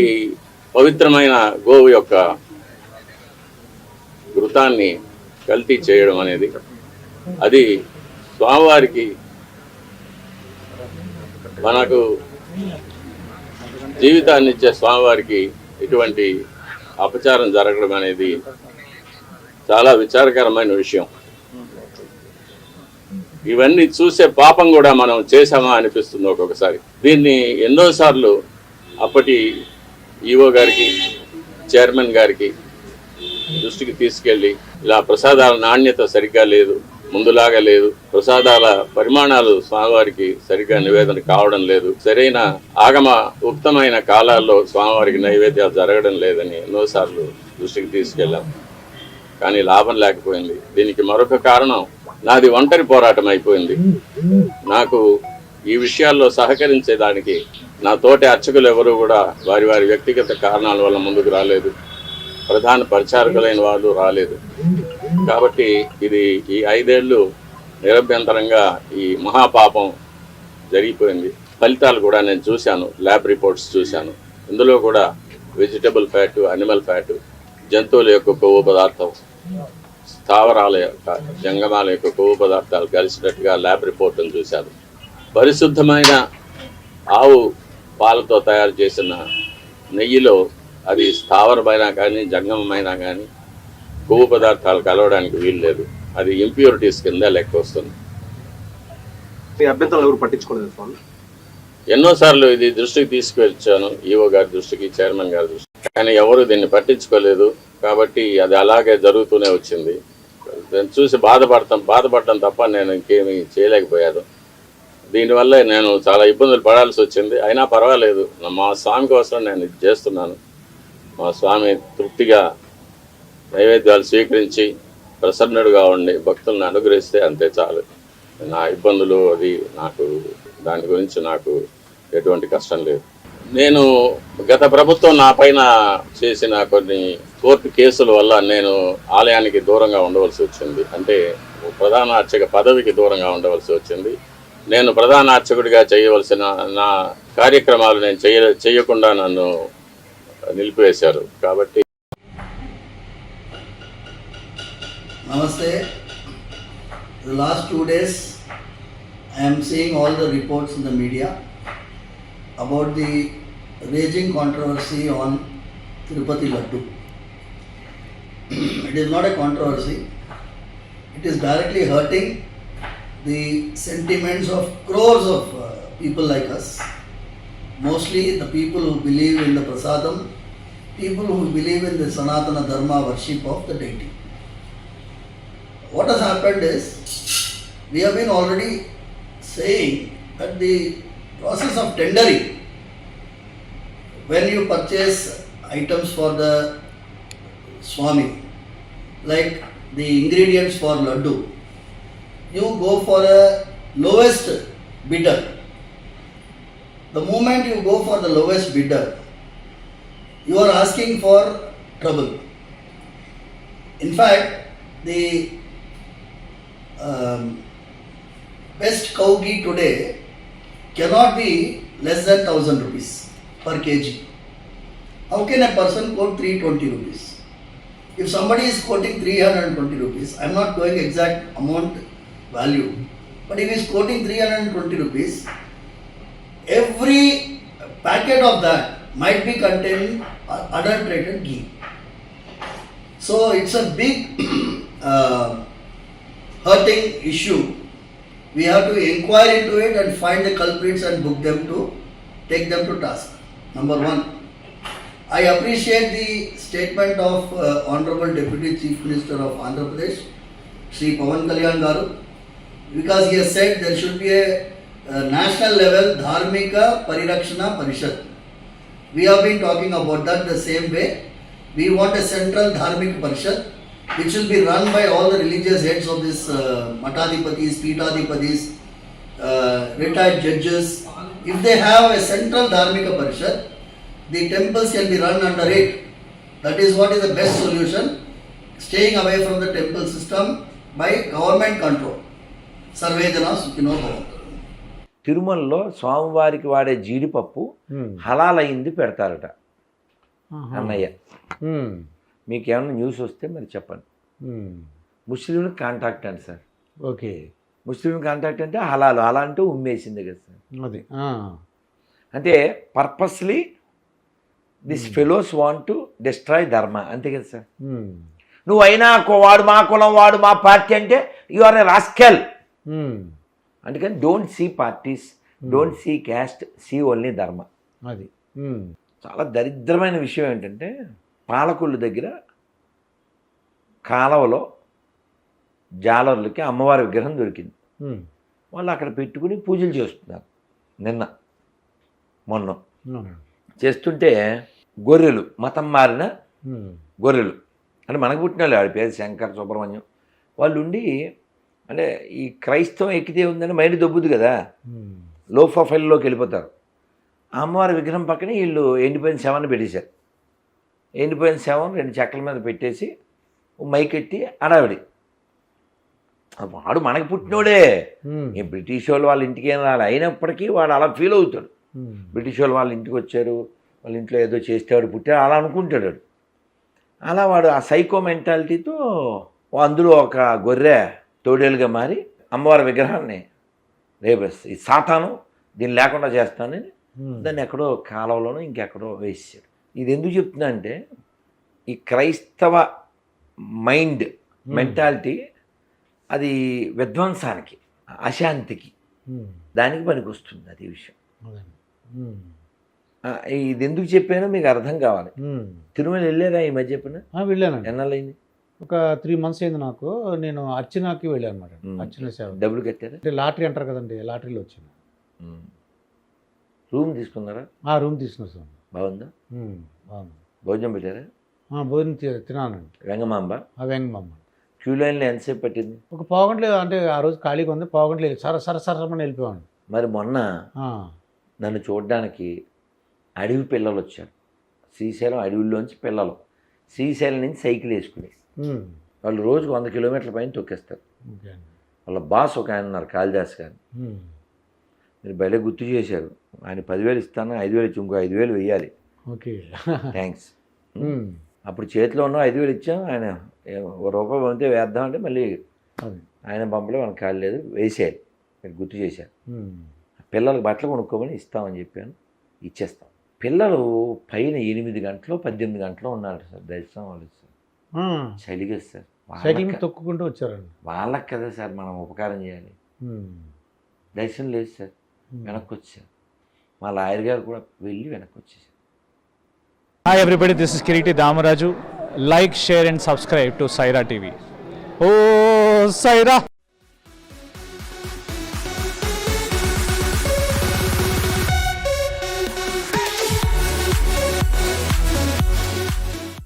ఈ పవిత్రమైన గోవు యొక్క ఘృతాన్ని కల్తీ చేయడం అనేది అది స్వామివారికి మనకు జీవితాన్ని ఇచ్చే స్వామివారికి ఇటువంటి అపచారం జరగడం అనేది చాలా విచారకరమైన విషయం. ఇవన్నీ చూసే పాపం కూడా మనం చేశామా అనిపిస్తుంది ఒక్కొక్కసారి. దీన్ని ఎన్నోసార్లు అప్పటి ఈఓ గారికి చైర్మన్ గారికి దృష్టికి తీసుకెళ్ళి ఇలా ప్రసాదాల నాణ్యత సరిగ్గా లేదు ముందులాగా లేదు ప్రసాదాల పరిమాణాలు స్వామివారికి సరిగ్గా నివేదన కావడం లేదు సరైన ఆగమ ఉక్తమైన కాలాల్లో స్వామివారికి నైవేద్యాలు జరగడం లేదని ఎన్నోసార్లు దృష్టికి తీసుకెళ్ళాం. కానీ లాభం లేకపోయింది. దీనికి మరొక కారణం నాది ఒంటరి పోరాటం అయిపోయింది. నాకు ఈ విషయాల్లో సహకరించేదానికి నా తోటి అర్చకులు ఎవరు కూడా వారి వారి వ్యక్తిగత కారణాల వల్ల ముందుకు రాలేదు. ప్రధాన పరిచారకులైన వాళ్ళు రాలేదు. కాబట్టి ఇది ఈ ఐదేళ్ళు నిరభ్యంతరంగా ఈ మహాపాపం జరిగిపోయింది. ఫలితాలు కూడా నేను చూశాను ల్యాబ్ రిపోర్ట్స్ చూశాను. ఇందులో కూడా వెజిటబుల్ ఫ్యాట్ అనిమల్ ఫ్యాట్ జంతువుల యొక్క కొవ్వు పదార్థం స్థావరాల యొక్క జంగమాల యొక్క కొవ్వు పదార్థాలు కలిసినట్టుగా ల్యాబ్ రిపోర్టును చూశాను. పరిశుద్ధమైన ఆవు పాలతో తయారు చేసిన నెయ్యిలో అది స్థావరమైనా కానీ జంగమమైనా కానీ కొవ్వు పదార్థాలు కలవడానికి వీలు లేదు. అది ఇంప్యూరిటీస్ కింద లెక్క వస్తుంది. అభ్యంతరాలు ఎవరు పట్టించుకోలేదు ఎన్నోసార్లు ఇది దృష్టికి తీసుకువచ్చాను ఈఓ గారి దృష్టికి చైర్మన్ గారి దృష్టికి. కానీ ఎవరు దీన్ని పట్టించుకోలేదు కాబట్టి అది అలాగే జరుగుతూనే వచ్చింది. దాన్ని చూసి బాధపడతాం బాధపడటం తప్ప నేను ఇంకేమీ చేయలేకపోయాను. దీనివల్ల నేను చాలా ఇబ్బందులు పడాల్సి వచ్చింది. అయినా పర్వాలేదు. నా- మా స్వామి కోసం నేను ఇది చేస్తున్నాను. మా స్వామి తృప్తిగా నైవేద్యాలు స్వీకరించి ప్రసన్నుడుగా ఉండి భక్తులను అనుగ్రహిస్తే అంతే చాలు. నా ఇబ్బందులు అది నాకు దాని గురించి నాకు ఎటువంటి కష్టం లేదు. నేను గత ప్రభుత్వం నా పైన చేసిన కొన్ని కోర్టు కేసుల వల్ల నేను ఆలయానికి దూరంగా ఉండవలసి వచ్చింది. అంటే ప్రధాన అర్చక పదవికి దూరంగా ఉండవలసి వచ్చింది. నేను ప్రధాన అర్చకుడిగా చేయవలసిన నా కార్యక్రమాలు నేను చేయ చేయకుండా నన్ను నిలిపివేశారు. కాబట్టి నమస్తే. Last two days I'm seeing all the reports in the media about the raging controversy on Tirupati laddu it is not a controversy it is directly hurting the sentiments of crores of uh, people like us. Mostly the people who believe in the prasadam, people who believe in the Sanatana Dharma worship of the deity what has happened is we have been already saying that the process of tendering when you purchase items for the swami like the ingredients for laddu you go for a lowest bidder the moment you go for the lowest bidder you are asking for trouble in fact the um, best cow ghee today cannot be less than 1000 rupees per kg. How can a person quote 320 rupees? If somebody is quoting 320 rupees, I am not going exact amount value, but if he is quoting 320 rupees, every packet of that might be containing adulterated ghee. So it's a big uh, hurting issue. We have to inquire into it and find the culprits and book them to take them to task. Number one. I appreciate the statement of uh, Honorable Deputy Chief Minister of Andhra Pradesh, Sri Pawan Kalyan Garu, because he has said there should be a, uh national level Dharmika Parirakshana Parishad. We have been talking about that the same way. We want a central Dharmik Parishad which will be run by all the religious heads of this uh, Matadipatis, Pitadipatis, uh, retired judges. If they have a central Dharmika Parishad, the temples can be run under it. That is what is the best solution. Staying away from the temple system by government control. తిరుమలలో స్వామివారికి వాడే జీడిపప్పు హలాలైంది పెడతారట. అన్నయ్య. మీకు ఏమైనా news వస్తే మరి చెప్పండి. ఉమ్, ముస్లింలు కాంటాక్ట్ అండి సార్. ఓకే. ముస్లిం కాంటాక్ట్ అంటే హలాలు అలా అంటూ ఉమ్మేసింది కదా సార్. అది. ఆ, అంటే purposely this fellows want to destroy dharma అంతే కదా సార్. నువ్వు అయినా వాడు మా కులం వాడు మా పార్టీ అంటే యు ఆర్ ఎ రాస్కెల్. అందుకని don't see parties don't see caste see only dharma అది. ఉమ్, చాలా దరిద్రమైన విషయం ఏంటంటే పాలకొల్లు దగ్గర కాలవలో జాలర్లకి అమ్మవారి విగ్రహం దొరికింది. ఉమ్, వాళ్ళు అక్కడ పెట్టుకుని పూజలు చేస్తున్నారు. నిన్న మొన్న. చేస్తుంటే గొర్రెలు మతం మారిన గొర్రెలు. అంటే మనకు పుట్టిన వాళ్ళు ఆడి పేరు శంకర్ సుబ్రహ్మణ్యం. వాళ్ళు ఉండి అంటే ఈ క్రైస్తవం ఎక్కితే ఉందని మైండ్ దొబ్బుద్ది కదా. ఉమ్, లో ప్రొఫైల్లోకి వెళ్ళిపోతారు. అమ్మవారి విగ్రహం పక్కన వీళ్ళు ఎండిపోయిన శవాన్ని పెట్టేశారు. ఎండిపోయిన శవం రెండు చెక్కల మీద పెట్టేసి ఓ మైక్ ఎట్టి అడావిడి వాడు మనకి పుట్టినోడే. ఉమ్, ఈ బ్రిటిష్ వాళ్ళు వాళ్ళ ఇంటికి ఏం రాలి. అయినప్పటికీ వాడు అలా ఫీల్ అవుతాడు. ఉమ్, బ్రిటిష్ వాళ్ళు వాళ్ళ ఇంటికి వచ్చారు. వాళ్ళ ఇంట్లో ఏదో చేస్తే వాడు పుట్టాడు. అలా అనుకుంటాడు. అలా వాడు ఆ సైకో మెంటాలిటీతో అందులో ఒక గొర్రె తోడేలుగా మారి అమ్మవారి విగ్రహాన్ని రేపేస్తుంది ఈ సాతాను దీన్ని లేకుండా చేస్తానని దాన్ని ఎక్కడో కాలువలోనో ఇంకెక్కడో వేసాడు ఇది ఎందుకు చెప్తున్నా అంటే ఈ క్రైస్తవ మైండ్ మెంటాలిటీ అది విధ్వంసానికి అశాంతికి దానికి పనికి వస్తుంది అది విషయం. ఇది ఎందుకు చెప్పానో మీకు అర్థం కావాలి. తిరుమల వెళ్ళారా ఈ మధ్య చెప్పిన ఆ, వెళ్ళానండి. ఎన్నాళ్ళైంది ఒక త్రీ మంత్స్ అయింది నాకు. నేను అర్చనాకి వెళ్ళాను అనమాట. అర్చన సేవ. డబ్బులు కట్టారా? అంటే లాటరీ అంటారు కదండి లాటరీలో వచ్చింది రూమ్ తీసుకున్నారా? ఆ రూమ్ తీసుకున్నాను బాగుందా? ఉమ్, బాగుంది. భోజనం పెట్టారా? భోజనం తినానండి వెంగమాంబ ఆ వెంగమ్మ క్యూ లైన్లో ఎంతసేపు పట్టింది? ఒక పావుగంటలే అంటే ఆ రోజు ఖాళీగా ఉంది పావుగంటలే సర సర సరమని వెళ్ళిపోయాను. మరి మొన్న నన్ను చూడడానికి అడవి పిల్లలు వచ్చారు. శ్రీశైలం అడవుల్లోంచి పిల్లలు. శ్రీశైలం నుంచి సైకిల్ వేసుకుని ఉమ్, వాళ్ళు రోజుకు వంద కిలోమీటర్ల పైన తొక్కేస్తారు. వాళ్ళ బాస్ ఒక ఆయన ఉన్నారు కాళిదాస్ గారు. ఉమ్, మీరు భలే గుర్తు చేశారు. ఆయన పదివేలు ఇస్తాను ఐదు వేలు ఇచ్చి ఇంకో ఐదు వేలు వెయ్యాలి ఓకే థ్యాంక్స్ ఉమ్, అప్పుడు చేతిలో ఉన్న ఐదు వేలు ఇచ్చాం ఆయన రూపాయి పంపితే వేద్దామంటే మళ్ళీ అది. ఆయన పంపలే మనకు కాలేదు వేసేయాలి. మీరు గుర్తు చేశారు. పిల్లలకు బట్టలు కొనుక్కోమని ఇస్తామని చెప్పాను ఇచ్చేస్తాం. పిల్లలు పైన ఎనిమిది గంటలు పద్దెనిమిది గంటలు ఉన్నారు సార్ దర్శనం వాళ్ళు సార్ చలిగా సార్. సైకిల్ తొక్కుకుంటూ వచ్చారండి. వాళ్ళకి కదా సార్ మనం ఉపకారం చేయాలి. దర్శనం లేదు సార్. వెనక్కి వచ్చారు మా లాయర్ గారు కూడా వెళ్ళి వెనక్కి వచ్చేసారు everybody, this is Kiriti Damaraju. Like, share and subscribe to Saira TV. Oh, Saira!